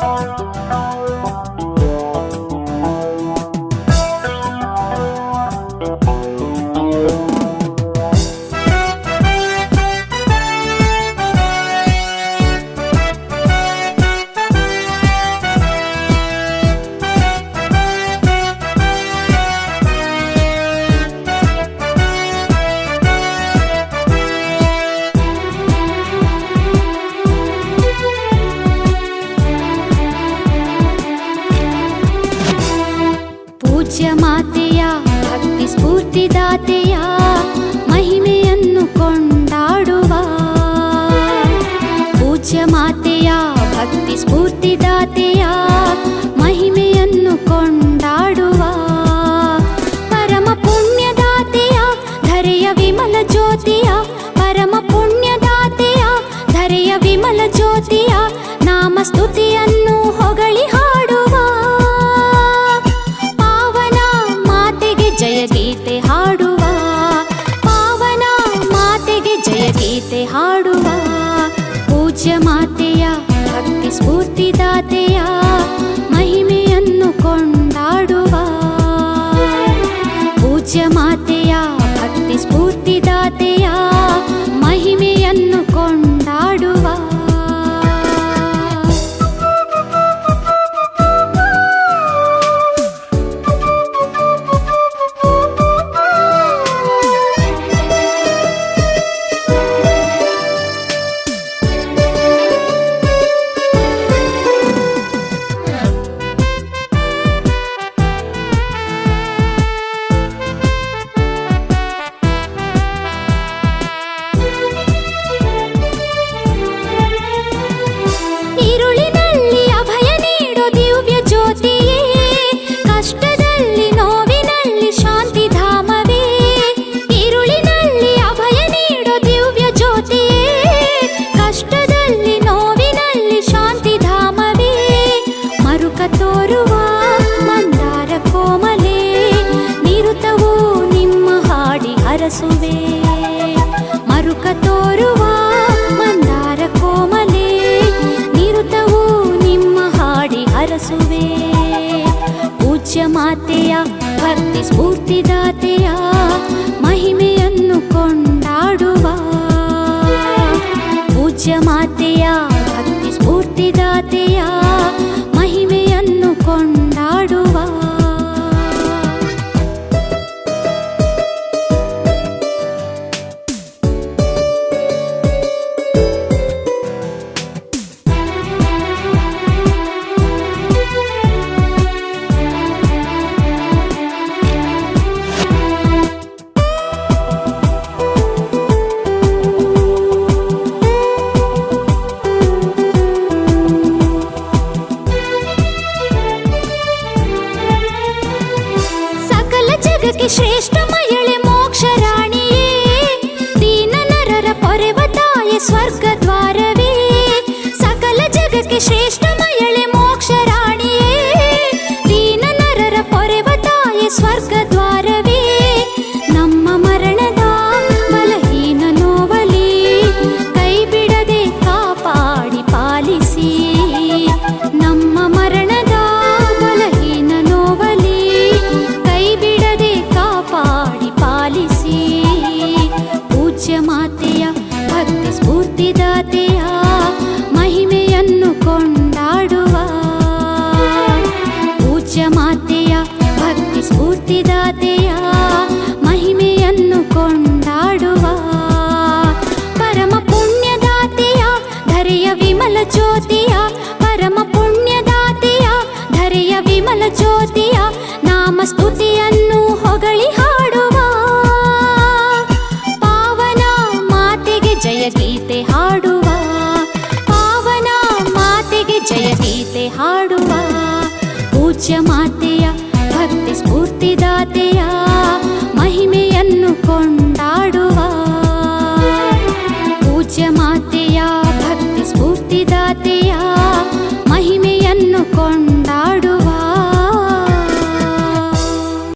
ಪೂಜ್ಯ ಭಕ್ತಿ ಸ್ಫೂರ್ತಿದಾತೆಯ ಮಹಿಮೆಯನ್ನು ಕೊಂಡಾಡುವ. ಪೂಜ್ಯ ಮಾತೆಯ ಭಕ್ತಿ ಸ್ಫೂರ್ತಿದಾತೆಯ ಪೂಜ್ಯ ಮಾತೆಯ ಭಕ್ತಿ ಸ್ಫೂರ್ತಿದಾತೆಯ ಮಹಿಮೆಯನ್ನು ಕೊಂಡಾಡುವ. ಪೂಜ್ಯ ಮಾತೆಯ ಭಕ್ತಿ ಸ್ಫೂರ್ತಿದಾತೆಯ ಮಾತೆಯ ಭಕ್ತಿ ಸ್ಫೂರ್ತಿದಾತೆಯ ಮಹಿಮೆಯನ್ನು ಕೊಂಡಾಡುವ ಪೂಜ್ಯ ಮಾತೆಯ. ಜಗಕ್ಕೆ ಶ್ರೇಷ್ಠ ಮಹಿಳೆ ಸ್ಫೂರ್ತಿದಾತೆಯ ಮಹಿಮೆಯನ್ನು ಕೊಂಡಾಡುವ ಪರಮ ಪುಣ್ಯದಾತೆಯ ಧರೆಯ ವಿಮಲ ಜ್ಯೋತಿಯ ಪರಮ ಪುಣ್ಯದಾತೆಯ ಧರೆಯ ವಿಮಲ ಜ್ಯೋತಿಯ ನಾಮ ಸ್ತುತಿಯನ್ನು ಹೊಗಳಿ ಹಾಡುವ ಪಾವನ ಮಾತೆಗೆ ಜಯಗೀತೆ ಹಾಡುವ ಪಾವನ ಮಾತೆಗೆ ಜಯಗೀತೆ ಹಾಡುವ ಪೂಜ್ಯ ಮಾತೆಯ ಭಕ್ತಿ ಸ್ಫೂರ್ತಿದಾತೆಯ ಮಹಿಮೆಯನ್ನು ಕೊಂಡ